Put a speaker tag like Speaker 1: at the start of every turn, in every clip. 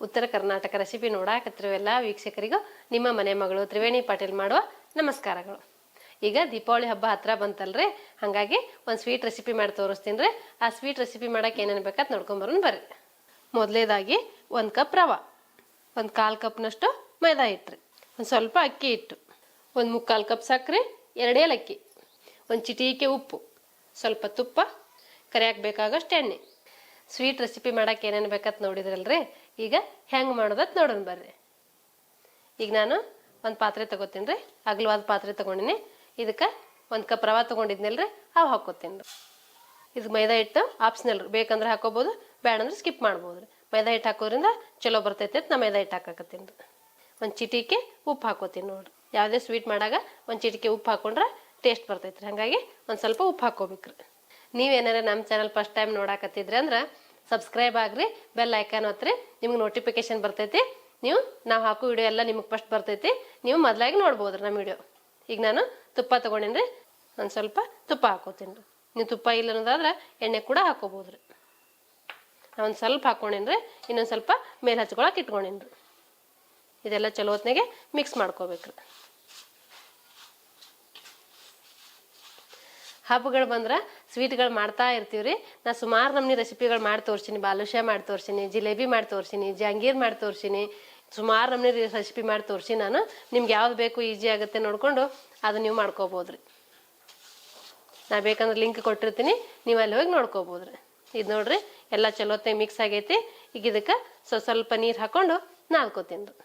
Speaker 1: ಉತ್ತರ ಕರ್ನಾಟಕ ರೆಸಿಪಿ ನೋಡಾಕತ್ತಿರುವೆಲ್ಲ ವೀಕ್ಷಕರಿಗೂ ನಿಮ್ಮ ಮನೆ ಮಗಳು ತ್ರಿವೇಣಿ ಪಾಟೀಲ್ ಮಾಡುವ ನಮಸ್ಕಾರಗಳು. ಈಗ ದೀಪಾವಳಿ ಹಬ್ಬ ಹತ್ರ ಬಂತಲ್ರಿ? ಹಾಗಾಗಿ ಒಂದು ಸ್ವೀಟ್ ರೆಸಿಪಿ ಮಾಡಿ ತೋರಿಸ್ತೀನಿ ರೀ ಆ ಸ್ವೀಟ್ ರೆಸಿಪಿ ಮಾಡಕ್ಕೆ ಏನೇನು ಬೇಕಾದ್ ನೋಡ್ಕೊಂಬರೋಣ ಬರ್ರಿ. ಮೊದಲೇದಾಗಿ ಒಂದು ಕಪ್ ರವೆ, ಒಂದು ಕಾಲು ಕಪ್ನಷ್ಟು ಮೈದಾ ಹಿಟ್ಟು, ಒಂದು ಸ್ವಲ್ಪ ಅಕ್ಕಿ ಇಟ್ಟು ಒಂದು ಮುಕ್ಕಾಲು ಕಪ್ ಸಕ್ಕರೆ ಎರಡೇ ಲಕ್ಕಿ, ಒಂದು ಚಿಟಿಕೆ ಉಪ್ಪು, ಸ್ವಲ್ಪ ತುಪ್ಪ, ಕರಿಯಾಕ ಬೇಕಾಗಷ್ಟು ಎಣ್ಣೆ. ಸ್ವೀಟ್ ರೆಸಿಪಿ ಮಾಡಕ್ಕೆ ಏನೇನು ಬೇಕಂತ ನೋಡಿದ್ರಲ್ರಿ? ಈಗ ಹೆಂಗೆ ಮಾಡೋದತ್ ನೋಡೋಣ ಬರ್ರಿ. ಈಗ ನಾನು ಒಂದು ಪಾತ್ರೆ ತಗೋತೀನಿ ರೀ. ಅಗಲವಾದ ಪಾತ್ರೆ ತಗೊಂಡಿನಿ. ಇದಕ್ಕೆ ಒಂದು ಕಪ್ ರವೆ ರೀ ಅವು ಹಾಕೋತೀನಿ ರೀ. ಇದು ಮೈದಾ ಹಿಟ್ಟು ಆಪ್ಷನಲ್ ರೀ. ಬೇಕಂದ್ರೆ ಹಾಕೋಬೋದು ಬೇಡಂದ್ರೆ ಸ್ಕಿಪ್ ಮಾಡ್ಬೋದು ರೀ. ಮೈದಾ ಹಿಟ್ಟು ಹಾಕೋದ್ರಿಂದ ಚಲೋ ಬರ್ತೈತೆ ಅಂತ ನಾ ಮೈದಾ ಹಿಟ್ಟು ಹಾಕಕತ್ತೀನಿ ರೀ. ಒಂದು ಚಿಟಿಕೆ ಉಪ್ಪು ಹಾಕೋತೀನಿ ನೋಡ್ರಿ. ಯಾವುದೇ ಸ್ವೀಟ್ ಮಾಡಾಗ ಒಂದು ಚಿಟಿಕೆ ಉಪ್ಪು ಹಾಕೊಂಡ್ರೆ ಟೇಸ್ಟ್ ಬರ್ತೈತೆ ರೀ. ಹಾಗಾಗಿ ಒಂದು ಸ್ವಲ್ಪ ಉಪ್ಪು ಹಾಕೋಬೇಕು ರೀ ನೀವೇನಾರ ನಮ್ಮ ಚಾನಲ್ ಫಸ್ಟ್ ಟೈಮ್ ನೋಡಾಕತ್ತಿದ್ರಿ ಅಂದ್ರೆ ಸಬ್ಸ್ಕ್ರೈಬ್ ಆಗ್ರಿ ಬೆಲ್ ಐಕಾನ್ ಹತ್ರಿ, ನಿಮ್ಗೆ ನೋಟಿಫಿಕೇಶನ್ ಬರ್ತೈತಿ. ನೀವು, ನಾವು ಹಾಕೋ ವಿಡಿಯೋ ಎಲ್ಲ ನಿಮಗೆ ಫಸ್ಟ್ ಬರ್ತೈತಿ. ನೀವು ಮೊದಲಾಗಿ ನೋಡ್ಬೋದು ನಮ್ಮ ವಿಡಿಯೋ ಈಗ ನಾನು ತುಪ್ಪ ತೊಗೊಂಡೇನಿ ರೀ ಒಂದು ಸ್ವಲ್ಪ ತುಪ್ಪ ಹಾಕೋತೀನಿ ರೀ ನೀವು ತುಪ್ಪ ಇಲ್ಲ ಅನ್ನೋದಾದ್ರೆ ಎಣ್ಣೆ ಕೂಡ ಹಾಕೋಬೋದು ರೀ ಒಂದು ಸ್ವಲ್ಪ ಹಾಕ್ಕೊಂಡೇನಿ ರೀ ಇನ್ನೊಂದು ಸ್ವಲ್ಪ ಮೇಲೆ ಹಚ್ಕೊಳಕ್ಕೆ ಇಟ್ಕೊಂಡೇನಿ ರೀ ಇದೆಲ್ಲ ಚಲೋ ಹೊತ್ನಾಗೆ ಮಿಕ್ಸ್ ಮಾಡ್ಕೋಬೇಕು ರೀ ಹಬ್ಬಗಳು ಬಂದ್ರೆ ಸ್ವೀಟ್ಗಳು ಮಾಡ್ತಾ ಇರ್ತೀವಿ ರೀ ನಾ ಸುಮಾರು ನಮ್ನಿ ರೆಸಿಪಿಗಳು ಮಾಡಿ ತೋರಿಸಿನಿ. ಬಾಲುಷ್ಯ ಮಾಡಿ ತೋರಿಸಿನಿ, ಜಿಲೇಬಿ ಮಾಡಿ ತೋರಿಸಿನಿ, ಜಹಾಂಗೀರ್ ಮಾಡಿ ತೋರಿಸಿನಿ. ಸುಮಾರು ನಮ್ನಿ ರೆಸಿಪಿ ಮಾಡಿ ತೋರಿಸಿ ನಾನು. ನಿಮ್ಗೆ ಯಾವ್ದು ಬೇಕು ಈಜಿ ಆಗುತ್ತೆ ನೋಡಿಕೊಂಡು ಅದು ನೀವು ಮಾಡ್ಕೋಬೋದು ರೀ ನಾ ಬೇಕಂದ್ರೆ ಲಿಂಕ್ ಕೊಟ್ಟಿರ್ತೀನಿ. ನೀವು ಅಲ್ಲಿ ಹೋಗಿ ನೋಡ್ಕೋಬೋದು ರೀ ಇದು ನೋಡ್ರಿ, ಎಲ್ಲ ಚಲೋತ್ತೆ ಮಿಕ್ಸ್ ಆಗೈತಿ. ಈಗ ಇದಕ್ಕೆ ಸ್ವಲ್ಪ ಸ್ವಲ್ಪ ನೀರು ಹಾಕೊಂಡು ನಾಲ್ಕೋತೀನಿ ರೀ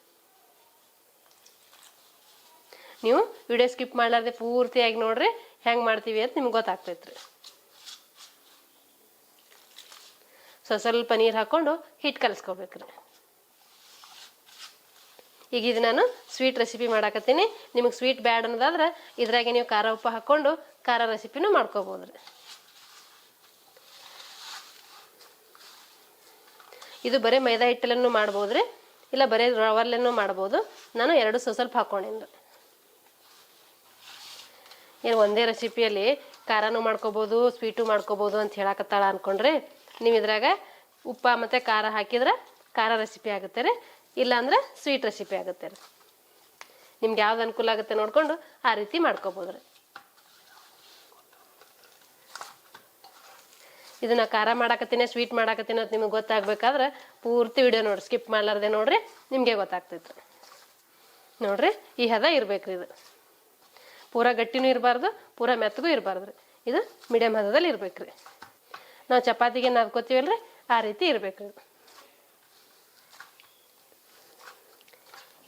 Speaker 1: ನೀವು ವಿಡಿಯೋ ಸ್ಕಿಪ್ ಮಾಡಲಾರ್ದೆ ಪೂರ್ತಿಯಾಗಿ ನೋಡ್ರಿ. ಹೆಂಗೆ ಮಾಡ್ತೀವಿ ಅಂತ ನಿಮ್ಗೆ ಗೊತ್ತಾಗ್ತೈತ್ರಿ. ಸೊ, ಸ್ವಲ್ಪ ನೀರು ಹಾಕ್ಕೊಂಡು ಹಿಟ್ಟು ಕಲಿಸ್ಕೋಬೇಕ್ರಿ. ಈಗ ಇದು ನಾನು ಸ್ವೀಟ್ ರೆಸಿಪಿ ಮಾಡಾಕತ್ತೀನಿ. ನಿಮಗೆ ಸ್ವೀಟ್ ಬ್ಯಾಡ್ ಅನ್ನೋದಾದ್ರೆ ಇದ್ರಾಗೆ ನೀವು ಖಾರ ಉಪ್ಪು ಹಾಕ್ಕೊಂಡು ಖಾರ ರೆಸಿಪಿನೂ ಮಾಡ್ಕೋಬೋದು ರೀ ಇದು ಬರೀ ಮೈದಾ ಹಿಟ್ಟಲ್ಲೂ ಮಾಡ್ಬೋದು ರೀ ಇಲ್ಲ ಬರೀ ರವಲ್ಲೂ ಮಾಡ್ಬೋದು. ನಾನು ಎರಡು ಸ್ವಲ್ಪ ಹಾಕ್ಕೊಂಡೇನಿ ಏನು ಒಂದೇ ರೆಸಿಪಿಯಲ್ಲಿ ಖಾರನೂ ಮಾಡ್ಕೋಬೋದು ಸ್ವೀಟು ಮಾಡ್ಕೋಬೋದು ಅಂತ ಹೇಳಕತ್ತಾಳ ಅನ್ಕೊಂಡ್ರಿ ನೀವು ಇದ್ರಾಗ ಉಪ್ಪ ಮತ್ತು ಖಾರ ಹಾಕಿದ್ರೆ ಖಾರ ರೆಸಿಪಿ ಆಗುತ್ತೆ ರೀ. ಇಲ್ಲಾಂದ್ರೆ ಸ್ವೀಟ್ ರೆಸಿಪಿ ಆಗುತ್ತೆ ರೀ. ನಿಮ್ಗೆ ಯಾವ್ದು ಅನುಕೂಲ ಆಗುತ್ತೆ ನೋಡಿಕೊಂಡು ಆ ರೀತಿ ಮಾಡ್ಕೋಬೋದು ರೀ. ಇದನ್ನ ಖಾರ ಮಾಡಾಕತ್ತೀನಿ ಸ್ವೀಟ್ ಮಾಡಾಕತ್ತೀನಿ ಅಂತ ನಿಮಗೆ ಗೊತ್ತಾಗ್ಬೇಕಾದ್ರೆ ಪೂರ್ತಿ ವಿಡಿಯೋ ನೋಡಿ ಸ್ಕಿಪ್ ಮಾಡ್ಲಾರ್ದೆ ನೋಡ್ರಿ ನಿಮಗೆ ಗೊತ್ತಾಗ್ತೈತೆ. ನೋಡ್ರಿ, ಈ ಹದ ಇರ್ಬೇಕ್ರಿ ಇದು. ಪೂರ ಗಟ್ಟಿನೂ ಇರಬಾರ್ದು, ಪೂರ ಮೆತ್ತಗೂ ಇರಬಾರ್ದು ರೀ. ಇದು ಮೀಡಿಯಮ್ ಹದದಲ್ಲಿ ಇರ್ಬೇಕು ರೀ ನಾವು ಚಪಾತಿಗೆ ರೀ ಆ ರೀತಿ ಇರಬೇಕು ರೀ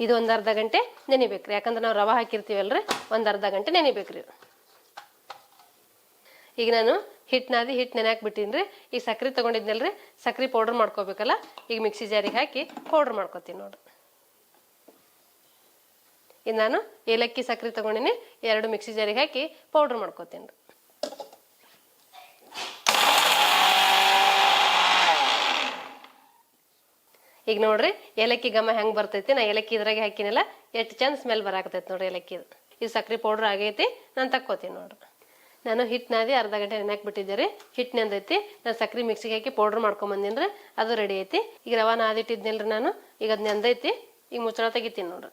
Speaker 1: ಇದು ಒಂದು ಅರ್ಧ ಗಂಟೆ ನೆನಿಬೇಕು ರೀ ಯಾಕಂದ್ರೆ ನಾವು ರವೆ ರೀ ಒಂದು ಅರ್ಧ ಗಂಟೆ ನೆನಿಬೇಕು ರೀ ಈಗ ನಾನು ಹಿಟ್ಟು ನಾದಿ ಹಿಟ್ಟು ನೆನೆ ರೀ ಈಗ ಸಕ್ರೆ ರೀ ಸಕ್ರೆ ಪೌಡ್ರ್ ಮಾಡ್ಕೋಬೇಕಲ್ಲ, ಈಗ ಮಿಕ್ಸಿ ಜಾರಿಗೆ ಹಾಕಿ ಪೌಡ್ರ್ ಮಾಡ್ಕೊತೀನಿ ನೋಡ್ರಿ. ಇದು ನಾನು ಏಲಕ್ಕಿ ಸಕ್ಕರೆ ತಗೊಂಡಿನಿ, ಎರಡು ಮಿಕ್ಸಿ ಜಾರಿಗೆ ಹಾಕಿ ಪೌಡ್ರ್ ಮಾಡ್ಕೊತೀನಿ. ರೀ ಈಗ ನೋಡ್ರಿ, ಏಲಕ್ಕಿ ಗಮ ಹೆಂಗೆ ಬರ್ತೈತಿ? ನಾ ಏಲಕ್ಕಿ ಇದ್ರಾಗೆ ಹಾಕಿನಲ್ಲ, ಎಷ್ಟು ಚಂದ ಸ್ಮೆಲ್ ಬರಾಕತೈತಿ ನೋಡ್ರಿ ಏಲಕ್ಕಿ ಇದು. ಸಕ್ರೆ ಪೌಡ್ರ್ ಆಗೈತಿ, ನಾನು ತಕ್ಕೋತೀನಿ ನೋಡ್ರಿ. ನಾನು ಹಿಟ್ಟು ನಾದಿ ಅರ್ಧ ಗಂಟೆ ನೆನಕ್ಕೆ ಬಿಟ್ಟಿದ್ದೆ ರೀ ಹಿಟ್ಟು ನೆಂದೈತಿ. ನಾನು ಸಕ್ರೆ ಮಿಕ್ಸಿಗೆ ಹಾಕಿ ಪೌಡ್ರ್ ಮಾಡ್ಕೊಂಬಂದಿನಿ ರೀ ಅದು ರೆಡಿ ಐತಿ. ಈಗ ರವಾ ಆದಿಟ್ಟಿದ್ನಿಲ್ರಿ ನಾನು, ಈಗ ಅದು ನೆಂದೈತಿ, ಈಗ ಮುಚ್ಚಳ ತೆಗಿತೀನಿ ನೋಡ್ರಿ.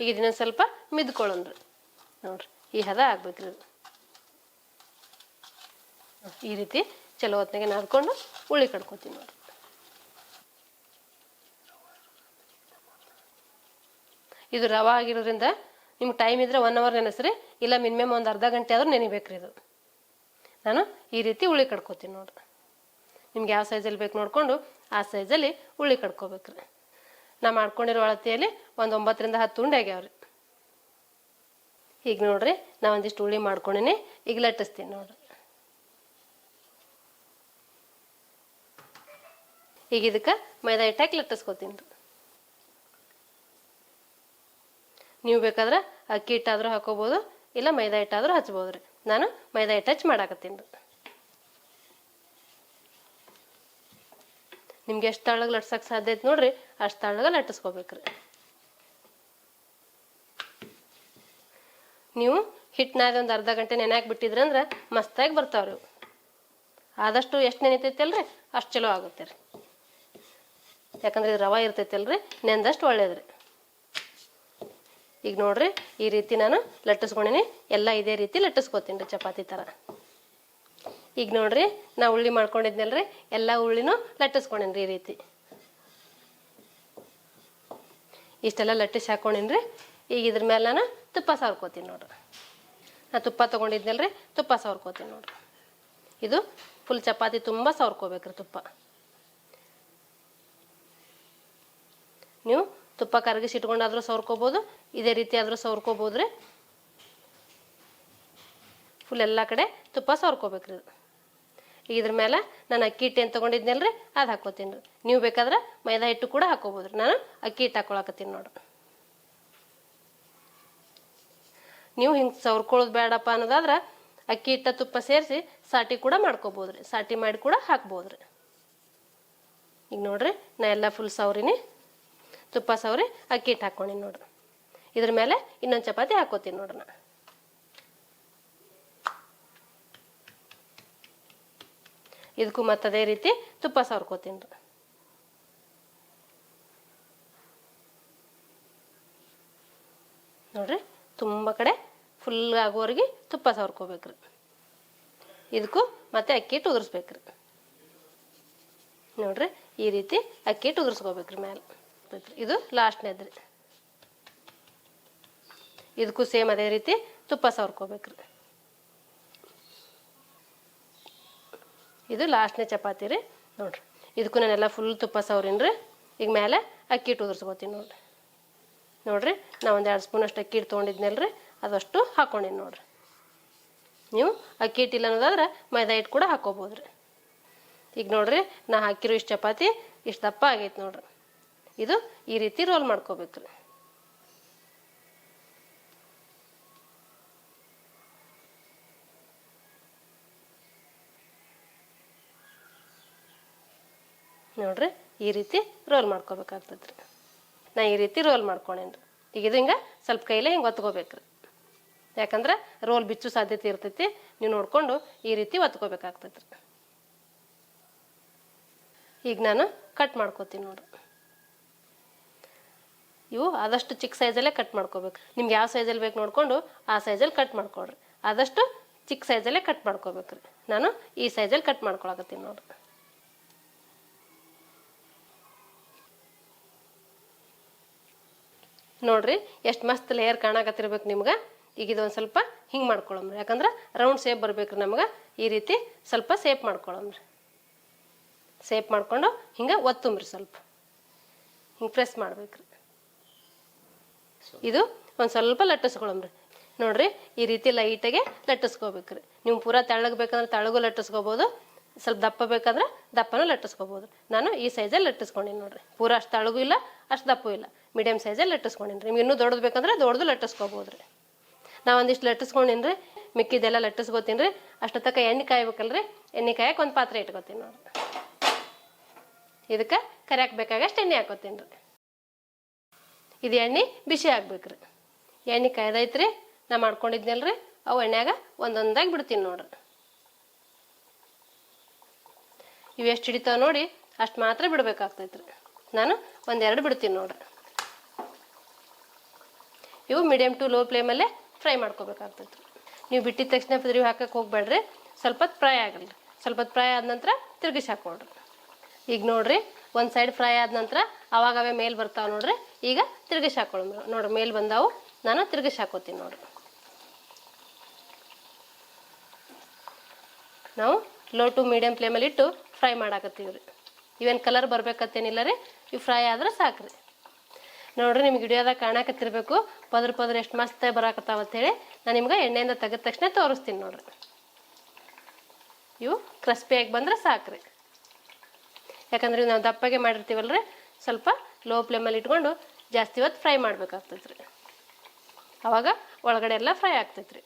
Speaker 1: ಈಗ ಇದನ್ನ ಸ್ವಲ್ಪ ಮಿದ್ಕೊಳ್ಳೋಣ್ರಿ. ನೋಡ್ರಿ, ಈ ಹದ ಆಗ್ಬೇಕ್ರಿ ಇದು ಈ ರೀತಿ ಚಲೋ ಹೊತ್ನಾಗೆ ನಾದ್ಕೊಂಡು ಉಳ್ಳಿ ಕಡ್ಕೊತೀನಿ ನೋಡ್ರಿ. ಇದು ರವ ಆಗಿರೋದ್ರಿಂದ ನಿಮ್ಗೆ ಟೈಮ್ ಇದ್ರೆ ಒನ್ ಅವರ್ ನೆನೆಸ್ರಿ, ಇಲ್ಲ ಮಿನಿಮಮ್ ಒಂದು ಅರ್ಧ ಗಂಟೆ ಆದರೂ ನೆನಿಬೇಕ್ರಿ ಇದು. ನಾನು ಈ ರೀತಿ ಉಳ್ಳಿ ಕಡ್ಕೊತೀನಿ ನೋಡ್ರಿ. ನಿಮ್ಗೆ ಯಾವ ಸೈಜಲ್ಲಿ ಬೇಕು ನೋಡಿಕೊಂಡು ಆ ಸೈಜಲ್ಲಿ ಉಳಿ ಕಡ್ಕೋಬೇಕ್ರಿ. ನಾ ಮಾಡ್ಕೊಂಡಿರೋ ಅಳತೆಯಲ್ಲಿ ಒಂದು ಒಂಬತ್ತರಿಂದ ಹತ್ತು ಉಂಡೆ ಆಗ್ಯಾವ್ರಿ. ಈಗ ನೋಡ್ರಿ, ನಾ ಒಂದಿಷ್ಟು ಉಳಿ ಮಾಡ್ಕೊಂಡಿನಿ. ಈಗ ಲಟ್ಟಿಸ್ತೀನಿ ನೋಡ್ರಿ. ಈಗ ಇದಕ್ಕೆ ಮೈದಾ ಹಿಟ್ಟು ಹಾಕಿ ಲಟ್ಟಿಸ್ಕೊತೀನಿ ನೀವು ಬೇಕಾದ್ರೆ ಅಕ್ಕಿ ಹಿಟ್ಟಾದರೂ ಹಾಕೋಬೋದು, ಇಲ್ಲ ಮೈದಾ ಹಿಟ್ಟಾದರೂ ಹಚ್ಬೋದು ರೀ. ನಾನು ಮೈದಾ ಹಿಟ್ಟು ಹಚ್ಚಿ ಮಾಡಾಕತ್ತೀನಿ ರೀ. ನಿಮ್ಗೆ ಎಷ್ಟು ತಳ್ಳಗೆ ಲಟ್ಸಕ್ಕೆ ಸಾಧ್ಯ ಐತೆ ನೋಡ್ರಿ, ಅಷ್ಟು ತಳ್ಳಗೆ ಲಟ್ಟಿಸ್ಕೋಬೇಕ್ರಿ ನೀವು ಹಿಟ್ಟನಾದ ಒಂದು ಅರ್ಧ ಗಂಟೆ ನೆನೆಯಾಕೆ ಬಿಟ್ಟಿದ್ರಂದ್ರೆ ಮಸ್ತಾಗಿ ಬರ್ತಾವ ರೀ. ಆದಷ್ಟು ಎಷ್ಟು ನೆನೀತೈತಿ ಅಲ್ರಿ ಅಷ್ಟು ಚಲೋ ಆಗುತ್ತೆ ರೀ. ಯಾಕಂದ್ರೆ ಇದು ರವೆ ಇರ್ತೈತಲ್ರಿ, ನೆಂದಷ್ಟು ಒಳ್ಳೇದ್ರಿ ಈಗ ನೋಡ್ರಿ, ಈ ರೀತಿ ನಾನು ಲಟ್ಟಿಸ್ಕೊಂಡಿನಿ, ಎಲ್ಲ ಇದೇ ರೀತಿ ಲಟ್ಟಿಸ್ಕೊತೀನಿ ರೀ ಚಪಾತಿ ಥರ ಈಗ ನೋಡ್ರಿ, ನಾ ಉಳ್ಳಿ ಮಾಡ್ಕೊಂಡಿದ್ನಲ್ರಿ, ಎಲ್ಲ ಉಳ್ಳಿನೂ ಲಟ್ಟಿಸ್ಕೊಂಡೇನ್ರಿ ಈ ರೀತಿ. ಇಷ್ಟೆಲ್ಲ ಲಟ್ಟಿಸಿ ಹಾಕೊಂಡಿನ್ರಿ, ಈಗ ಇದ್ರ ಮೇಲೆ ನಾನು ತುಪ್ಪ ಸಾರ್ಕೋತೀನಿ ನೋಡ್ರಿ. ನಾ ತುಪ್ಪ ತೊಗೊಂಡಿದ್ನಲ್ರಿ, ತುಪ್ಪ ಸವರ್ಕೋತೀನಿ ನೋಡ್ರಿ. ಇದು ಫುಲ್ ಚಪಾತಿ ತುಂಬ ಸವರ್ಕೋಬೇಕ್ರಿ ತುಪ್ಪ. ನೀವು ತುಪ್ಪ ಕರಗಿಸಿ ಇಟ್ಕೊಂಡಾದ್ರೂ ಸವರ್ಕೋಬೋದು ಇದೇ ರೀತಿ ಆದರೂ ಸವರ್ಕೋಬೋದ್ರಿ ಫುಲ್ ಎಲ್ಲ ಕಡೆ ತುಪ್ಪ ಸವರ್ಕೋಬೇಕ್ರಿ ಇದು ಇದ್ರ ಮೇಲೆ ನಾನು ಅಕ್ಕಿ ಹಿಟ್ಟು ಏನು ತೊಗೊಂಡಿದ್ನಲ್ರಿ ಅದು ಹಾಕೋತೀನಿ ರೀ ನೀವು ಬೇಕಾದ್ರೆ ಮೈದಾ ಹಿಟ್ಟು ಕೂಡ ಹಾಕೋಬೋದ್ರಿ ನಾನು ಅಕ್ಕಿ ಹಿಟ್ಟು ಹಾಕೊಳಕತ್ತೀನಿ ನೋಡ್ರಿ. ನೀವು ಹಿಂಗೆ ಸವ್ರ್ಕೊಳ್ಳೋದು ಬೇಡಪ್ಪ ಅನ್ನೋದಾದ್ರೆ ಅಕ್ಕಿ ಹಿಟ್ಟ ತುಪ್ಪ ಸೇರಿಸಿ ಸಾಟಿ ಕೂಡ ಮಾಡ್ಕೋಬೋದ್ರಿ ಸಾಟಿ ಮಾಡಿ ಕೂಡ ಹಾಕ್ಬೋದ್ರಿ ಈಗ ನೋಡ್ರಿ, ನಾ ಎಲ್ಲ ಫುಲ್ ಸವ್ರಿನಿ, ತುಪ್ಪ ಸವ್ರಿ, ಅಕ್ಕಿ ಹಿಟ್ಟು ಹಾಕ್ಕೊಂಡಿನಿ ನೋಡ್ರಿ. ಇದ್ರ ಮೇಲೆ ಇನ್ನೊಂದು ಚಪಾತಿ ಹಾಕೋತೀನಿ ನೋಡ್ರಿ ನಾ. ಇದಕ್ಕೂ ಮತ್ತೆ ಅದೇ ರೀತಿ ತುಪ್ಪ ಸವರ್ಕೋತೀನಿ ರೀ ನೋಡ್ರಿ, ತುಂಬ ಕಡೆ ಫುಲ್ ಆಗೋವರೆಗೆ ತುಪ್ಪ ಸವರ್ಕೋಬೇಕ್ರಿ. ಇದಕ್ಕೂ ಮತ್ತೆ ಅಕ್ಕಿ ಟುಗರ್ಸ್ಬೇಕ್ರಿ ನೋಡ್ರಿ, ಈ ರೀತಿ ಅಕ್ಕಿ ಟುಗರ್ಸ್ಕೋಬೇಕ್ರಿ ಮೇಲೆ ಇದು ಲಾಸ್ಟ್ನೇದ್ರಿ ಇದಕ್ಕೂ ಸೇಮ್ ಅದೇ ರೀತಿ ತುಪ್ಪ ಸವರ್ಕೋಬೇಕ್ರಿ. ಇದು ಲಾಸ್ಟ್ನೇ ಚಪಾತಿ ರೀ. ನೋಡ್ರಿ. ಇದಕ್ಕೂ ನಾನೆಲ್ಲ ಫುಲ್ ತುಪ್ಪ ಸವರಿನಿ ರೀ. ಈಗ ಮೇಲೆ ಅಕ್ಕಿ ಹಿಟ್ಟು ಉದುರ್ಸ್ಕೊತೀನಿ ನೋಡ್ರಿ. ನೋಡ್ರಿ, ನಾವು ಒಂದು ಎರಡು ಸ್ಪೂನ್ ಅಷ್ಟು ಅಕ್ಕಿ ಹಿಟ್ಟು ರೀ. ಅದಷ್ಟು ಹಾಕೊಂಡೀನಿ ನೋಡ್ರಿ. ನೀವು ಅಕ್ಕಿ ಹಿಟ್ಟಿಲ್ಲ ಅನ್ನೋದಾದ್ರೆ ಮೈದಾ ಹಿಟ್ಟು ಕೂಡ ಹಾಕೋಬೋದು ರೀ. ಈಗ ನೋಡ್ರಿ, ನಾ ಹಾಕಿರೋ ಇಷ್ಟು ಚಪಾತಿ ಇಷ್ಟು ದಪ್ಪ ಆಗೈತೆ ನೋಡ್ರಿ. ಇದು ಈ ರೀತಿ ರೋಲ್ ಮಾಡ್ಕೋಬೇಕು ರೀ. ನೋಡ್ರಿ, ಈ ರೀತಿ ರೋಲ್ ಮಾಡ್ಕೋಬೇಕಾಗ್ತದೆ ರೀ ನಾ ಈ ರೀತಿ ರೋಲ್ ಮಾಡ್ಕೊಂಡೇನಿ ಈಗ ಇದು ಹಿಂಗೆ ಸ್ವಲ್ಪ ಕೈಲೇ ಹಿಂಗೆ ಒತ್ಕೋಬೇಕು ರೀ ಯಾಕಂದ್ರೆ ರೋಲ್ ಬಿಚ್ಚು ಸಾಧ್ಯತೆ ಇರ್ತೈತಿ, ನೀವು ನೋಡಿಕೊಂಡು ಈ ರೀತಿ ಒತ್ಕೋಬೇಕಾಗ್ತೈತೆ ರೀ ಈಗ ನಾನು ಕಟ್ ಮಾಡ್ಕೋತೀನಿ ನೋಡ್ರಿ. ಇವು ಆದಷ್ಟು ಚಿಕ್ಕ ಸೈಜಲ್ಲೇ ಕಟ್ ಮಾಡ್ಕೋಬೇಕು ನಿಮ್ಗೆ ಯಾವ ಸೈಜಲ್ಲಿ ಬೇಕು ನೋಡಿಕೊಂಡು ಆ ಸೈಜಲ್ಲಿ ಕಟ್ ಮಾಡ್ಕೊಳ್ರಿ. ಆದಷ್ಟು ಚಿಕ್ಕ ಸೈಜಲ್ಲೇ ಕಟ್ ಮಾಡ್ಕೋಬೇಕು ರೀ ನಾನು ಈ ಸೈಜಲ್ಲಿ ಕಟ್ ಮಾಡ್ಕೊಳಕತ್ತೀನಿ ನೋಡ್ರಿ. ನೋಡ್ರಿ, ಎಷ್ಟು ಮಸ್ತ್ ಲೇಯರ್ ಕಾಣಕತ್ತಿರ್ಬೇಕು ನಿಮ್ಗೆ. ಈಗ ಇದೊಂದು ಸ್ವಲ್ಪ ಹಿಂಗೆ ಮಾಡ್ಕೊಳಮ್ರಿ. ಯಾಕಂದ್ರೆ ರೌಂಡ್ ಸೇಪ್ ಬರ್ಬೇಕು ನಮ್ಗೆ. ಈ ರೀತಿ ಸ್ವಲ್ಪ ಸೇಪ್ ಮಾಡ್ಕೊಳಮ್ರಿ. ಸೇಪ್ ಮಾಡ್ಕೊಂಡು ಹಿಂಗೆ ಒತ್ತುಮ್ರಿ ಸ್ವಲ್ಪ. ಹಿಂಗೆ ಪ್ರೆಸ್ ಮಾಡ್ಬೇಕ್ರಿ. ಇದು ಒಂದು ಸ್ವಲ್ಪ ಲಟ್ಟಿಸ್ಕೊಳಮ್ರಿ. ನೋಡ್ರಿ, ಈ ರೀತಿ ಲೈಟಾಗೆ ಲಟ್ಟಿಸ್ಕೋಬೇಕ್ರಿ. ನೀವು ಪೂರಾ ತೆಳ್ಳಗೆ ಬೇಕಂದ್ರೆ ತೆಳಗೂ ಲಟ್ಟಿಸ್ಕೋಬೋದು, ಸ್ವಲ್ಪ ದಪ್ಪ ಬೇಕಂದ್ರೆ ದಪ್ಪನೂ ಲಟ್ಟಿಸ್ಕೋಬೋದು. ನಾನು ಈ ಸೈಜಲ್ಲಿ ಲಟ್ಟಿಸ್ಕೊಂಡಿನಿ ನೋಡ್ರಿ. ಪೂರಾ ಅಷ್ಟು ತೆಳಗೂ ಇಲ್ಲ, ಅಷ್ಟು ದಪ್ಪು ಇಲ್ಲ. ಮೀಡಿಯಮ್ ಸೈಜಲ್ಲಿ ಲಟ್ಟಿಸ್ಕೊಂಡಿನಿ ರೀ ನಿಮ್ಗೆ ಇನ್ನೂ ದೊಡ್ಡದು ಬೇಕಂದ್ರೆ ದೊಡ್ಡದು ಲಟ್ಟಿಸ್ಕೋಬೋದು ರೀ ನಾ ಒಂದಿಷ್ಟು ಲಟ್ಟಿಸ್ಕೊಂಡಿನಿ ರೀ ಮಿಕ್ಕಿದೆಲ್ಲ ಲಟ್ಟಿಸ್ಕೋತೀನಿ ರೀ ಅಷ್ಟೊತ್ತಕ ಎಣ್ಣೆ ಕಾಯ್ಬೇಕಲ್ರಿ. ಎಣ್ಣೆ ಕಾಯಕ್ಕೆ ಒಂದು ಪಾತ್ರೆ ಇಟ್ಕೋತೀನಿ ನೋಡಿ ಇದಕ್ಕೆ ಕರೆಯಕ್ಕೆ ಬೇಕಾಗಷ್ಟು ಎಣ್ಣೆ ಹಾಕೋತೀನಿ ರೀ ಇದು ಎಣ್ಣೆ ಬಿಸಿ ಆಗ್ಬೇಕ್ರಿ. ಎಣ್ಣೆ ಕಾಯ್ದೈತ್ರಿ, ನಾ ಮಾಡ್ಕೊಂಡಿದ್ನಲ್ರಿ, ಅವು ಎಣ್ಣೆಗ ಒಂದೊಂದಾಗಿ ಬಿಡ್ತೀನಿ ನೋಡ್ರಿ. ಇವೆಷ್ಟು ಹಿಡಿತಾವ ನೋಡಿ, ಅಷ್ಟು ಮಾತ್ರ ಬಿಡ್ಬೇಕಾಗ್ತೈತ್ರಿ. ನಾನು ಒಂದೆರಡು ಬಿಡ್ತೀನಿ ನೋಡ್ರಿ. ಇವು ಮೀಡಿಯಮ್ ಟು ಲೋ ಫ್ಲೇಮಲ್ಲೇ ಫ್ರೈ ಮಾಡ್ಕೋಬೇಕಾಗ್ತದೆ. ನೀವು ಬಿಟ್ಟಿದ ತಕ್ಷಣ ಪದ್ರಿ ಹಾಕಕ್ಕೆ ಹೋಗ್ಬೇಡ್ರಿ. ಸ್ವಲ್ಪ ಫ್ರೈ ಆಗಲಿ. ಸ್ವಲ್ಪ ಹೊತ್ತು ಫ್ರೈ ಆದ ನಂತರ ತಿರುಗಿಸಿ ಹಾಕೊಳ್ರಿ ಈಗ ನೋಡಿರಿ, ಒಂದು ಸೈಡ್ ಫ್ರೈ ಆದ ನಂತರ ಅವಾಗ ಅವೇ ಮೇಲೆ ಬರ್ತಾವೆ ನೋಡ್ರಿ. ಈಗ ತಿರುಗಿಸಿ ಹಾಕೊಳ್ಳಿ ನೋಡ್ರಿ, ಮೇಲೆ ಬಂದಾವು. ನಾನು ತಿರುಗಿಸಿ ಹಾಕೋತೀನಿ ನೋಡ್ರಿ. ನಾವು ಲೋ ಟು ಮೀಡಿಯಮ್ ಫ್ಲೇಮಲ್ಲಿ ಇಟ್ಟು ಫ್ರೈ ಮಾಡಾಕತ್ತೀವಿ ರೀ ಇವೇನು ಕಲರ್ ಬರ್ಬೇಕತ್ತೇನಿಲ್ಲ ರೀ. ಇವು ಫ್ರೈ ಆದ್ರೆ ಸಾಕು ರೀ ನೋಡ್ರಿ ನಿಮ್ಗೆ ವಿಡಿಯೋದಾಗ ಕಾಣಕತ್ತಿರ್ಬೇಕು. ಪದ್ರ ಪದ್ರ ಎಷ್ಟು ಮಸ್ತ್ ಬರಾಕತ್ತಾವ ಅಂತೇಳಿ ನಾನು ನಿಮ್ಗೆ ಎಣ್ಣೆಯಿಂದ ತೆಗೆದ ತಕ್ಷಣ ತೋರಿಸ್ತೀನಿ ನೋಡ್ರಿ. ಇವು ಕ್ರಿಸ್ಪಿಯಾಗಿ ಬಂದ್ರೆ ಸಾಕ್ರಿ. ಯಾಕಂದ್ರೆ ನಾವು ದಪ್ಪಗೆ ಮಾಡಿರ್ತೀವಲ್ರಿ, ಸ್ವಲ್ಪ ಲೋ ಫ್ಲೇಮಲ್ಲಿ ಇಟ್ಕೊಂಡು ಜಾಸ್ತಿ ಹೊತ್ತು ಫ್ರೈ ಮಾಡ್ಬೇಕಾಗ್ತೈತೆ ರೀ ಅವಾಗ ಒಳಗಡೆ ಎಲ್ಲ ಫ್ರೈ ಆಗ್ತೈತೆ ರೀ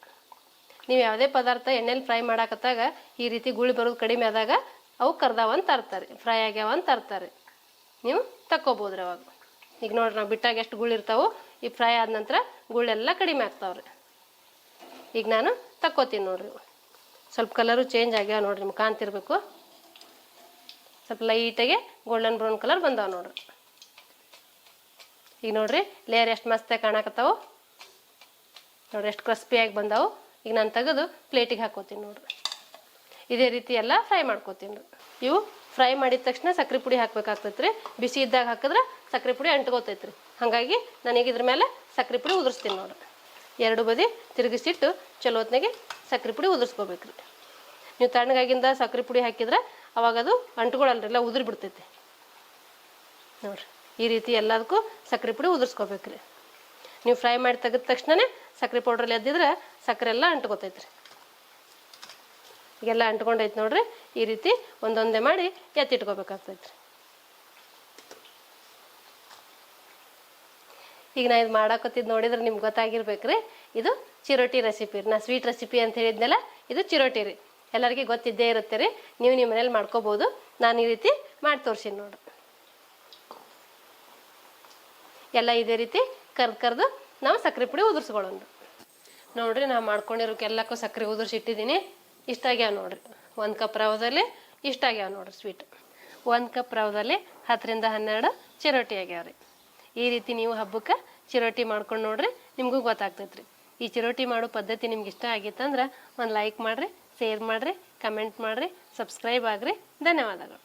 Speaker 1: ನೀವು ಯಾವುದೇ ಪದಾರ್ಥ ಎಣ್ಣೆಲಿ ಫ್ರೈ ಮಾಡಾಕತ್ತಾಗ ಈ ರೀತಿ ಗುಳಿ ಬರೋದು ಕಡಿಮೆ ಆದಾಗ ಅವು ಕರ್ದಾವಂತ ತರ್ತಾರೆ ಫ್ರೈ ಆಗ್ಯಾವ ಅಂತ ತರ್ತಾರೆ ನೀವು ತಕ್ಕೋಬೋದ್ರಿ ಅವಾಗ. ಈಗ ನೋಡ್ರಿ ನಾವು ಬಿಟ್ಟಾಗ ಎಷ್ಟು ಗುಳಿ ಇರ್ತಾವೆ, ಈ ಫ್ರೈ ಆದ ನಂತರ ಗುಳ್ಳೆಲ್ಲ ಕಡಿಮೆ ಆಗ್ತಾವ್ರಿ. ಈಗ ನಾನು ತಕ್ಕೋತೀನಿ ನೋಡ್ರಿ. ಸ್ವಲ್ಪ ಕಲರು ಚೇಂಜ್ ಆಗ್ಯಾವ ನೋಡ್ರಿ, ನಿಮ್ಗೆ ಕಾಣ್ತಿರ್ಬೇಕು. ಸ್ವಲ್ಪ ಲೈಟಾಗಿ ಗೋಲ್ಡನ್ ಬ್ರೌನ್ ಕಲರ್ ಬಂದಾವ ನೋಡ್ರಿ. ಈಗ ನೋಡ್ರಿ ಲೇಯರ್ ಎಷ್ಟು ಮಸ್ತಾಗಿ ಕಾಣಕತ್ತಾವು, ನೋಡ್ರಿ ಎಷ್ಟು ಕ್ರಿಸ್ಪಿಯಾಗಿ ಬಂದಾವು, ಈಗ ನಾನು ತೆಗೆದು ಪ್ಲೇಟಿಗೆ ಹಾಕೋತೀನಿ ನೋಡ್ರಿ. ಇದೇ ರೀತಿ ಎಲ್ಲ ಫ್ರೈ ಮಾಡ್ಕೋತೀನಿ ರೀ ಇವು ಫ್ರೈ ಮಾಡಿದ ತಕ್ಷಣ ಸಕ್ಕರೆ ಪುಡಿ ಹಾಕ್ಬೇಕಾಗ್ತೈತೆ ರೀ ಬಿಸಿ ಇದ್ದಾಗ ಹಾಕಿದ್ರೆ ಸಕ್ಕರೆ ಪುಡಿ ಅಂಟ್ಕೋತೈತೆ ರೀ ಹಾಗಾಗಿ ನನಗೆ ಇದ್ರ ಮೇಲೆ ಸಕ್ಕರೆ ಪುಡಿ ಉದುರಿಸ್ತೀನಿ ನೋಡ್ರಿ ಎರಡು ಬದಿ ತಿರುಗಿಸಿಟ್ಟು ಚಲೋ ಹೊತ್ನಾಗೆ ಸಕ್ಕರೆ ಪುಡಿ ಉದುರಿಸ್ಕೋಬೇಕು ರೀ ನೀವು ತಣ್ಣಗಾಗಿಂದ ಸಕ್ಕರೆ ಪುಡಿ ಹಾಕಿದ್ರೆ ಅವಾಗ ಅದು ಅಂಟ್ಕೊಳಲ್ರಿ ಎಲ್ಲ ಉದುರಿ ಬಿಡ್ತೈತಿ ನೋಡ್ರಿ, ಈ ರೀತಿ ಎಲ್ಲದಕ್ಕೂ ಸಕ್ಕರೆ ಪುಡಿ ಉದುರಿಸ್ಕೋಬೇಕು ರೀ ನೀವು ಫ್ರೈ ಮಾಡಿ ತೆಗೆದ ತಕ್ಷಣನೇ ಸಕ್ಕರೆ ಪೌಡ್ರಲ್ಲಿ ಎದ್ದಿದ್ರೆ ಸಕ್ಕರೆ ಎಲ್ಲ ಅಂಟ್ಕೋತೈತೆ ರೀ ಈಗೆಲ್ಲ ಅಂಟ್ಕೊಂಡೈತೆ ನೋಡ್ರಿ, ಈ ರೀತಿ ಒಂದೊಂದೇ ಮಾಡಿ ಎತ್ತಿಟ್ಕೋಬೇಕಾಗ್ತೈತೆ ರೀ ಈಗ ನಾ ಇದು ಮಾಡಾಕತ್ತಿದ್ದು ನೋಡಿದ್ರೆ ನಿಮ್ಗೆ ಗೊತ್ತಾಗಿರ್ಬೇಕ್ರಿ. ಇದು ಚಿರೋಟಿ ರೆಸಿಪಿ ರೀ. ನಾ ಸ್ವೀಟ್ ರೆಸಿಪಿ ಅಂತ ಹೇಳಿದ್ನಲ್ಲ, ಇದು ಚಿರೋಟಿ ರೀ. ಎಲ್ಲರಿಗೆ ಗೊತ್ತಿದ್ದೇ ಇರುತ್ತೆ ರೀ. ನೀವು ನಿಮ್ಮ ಮನೇಲಿ ಮಾಡ್ಕೋಬೋದು. ನಾನು ಈ ರೀತಿ ಮಾಡಿ ತೋರಿಸಿನಿ ನೋಡ್ರಿ. ಎಲ್ಲ ಇದೇ ರೀತಿ ಕರ್ದು ಕರೆದು ನಾವು ಸಕ್ಕರೆ ಪುಡಿ ಉದುರ್ಸ್ಕೊಳ್ಳೋಣ. ನೋಡ್ರಿ ನಾ ಮಾಡ್ಕೊಂಡಿರೋಕ್ಕೆಲ್ಲಕ್ಕೂ ಸಕ್ಕರೆ ಉದುರ್ಸಿ ಇಟ್ಟಿದ್ದೀನಿ ಇಷ್ಟ ಆಗ್ಯಾವ ನೋಡ್ರಿ. ಒಂದು ಕಪ್ ರವದಲ್ಲಿ ಇಷ್ಟ ಆಗ್ಯಾವ ನೋಡ್ರಿ ಸ್ವೀಟ್ ಒಂದು ಕಪ್ ರವದಲ್ಲಿ ಹತ್ತರಿಂದ ಹನ್ನೆರಡು ಚಿರೋಟಿ ಆಗ್ಯಾವ ರೀ. ಈ ರೀತಿ ನೀವು ಹಬ್ಬಕ್ಕೆ ಚಿರೋಟಿ ಮಾಡ್ಕೊಂಡು ನೋಡ್ರಿ ನಿಮಗೂ ಗೊತ್ತಾಗ್ತೈತ್ರಿ. ಈ ಚಿರೋಟಿ ಮಾಡೋ ಪದ್ಧತಿ ನಿಮ್ಗೆ ಇಷ್ಟ ಆಗಿತ್ತಂದ್ರೆ ಒಂದು ಲೈಕ್ ಮಾಡಿರಿ ಶೇರ್ ಮಾಡಿರಿ ಕಮೆಂಟ್ ಮಾಡಿರಿ ಸಬ್ಸ್ಕ್ರೈಬ್ ಆಗಿರಿ. ಧನ್ಯವಾದಗಳು.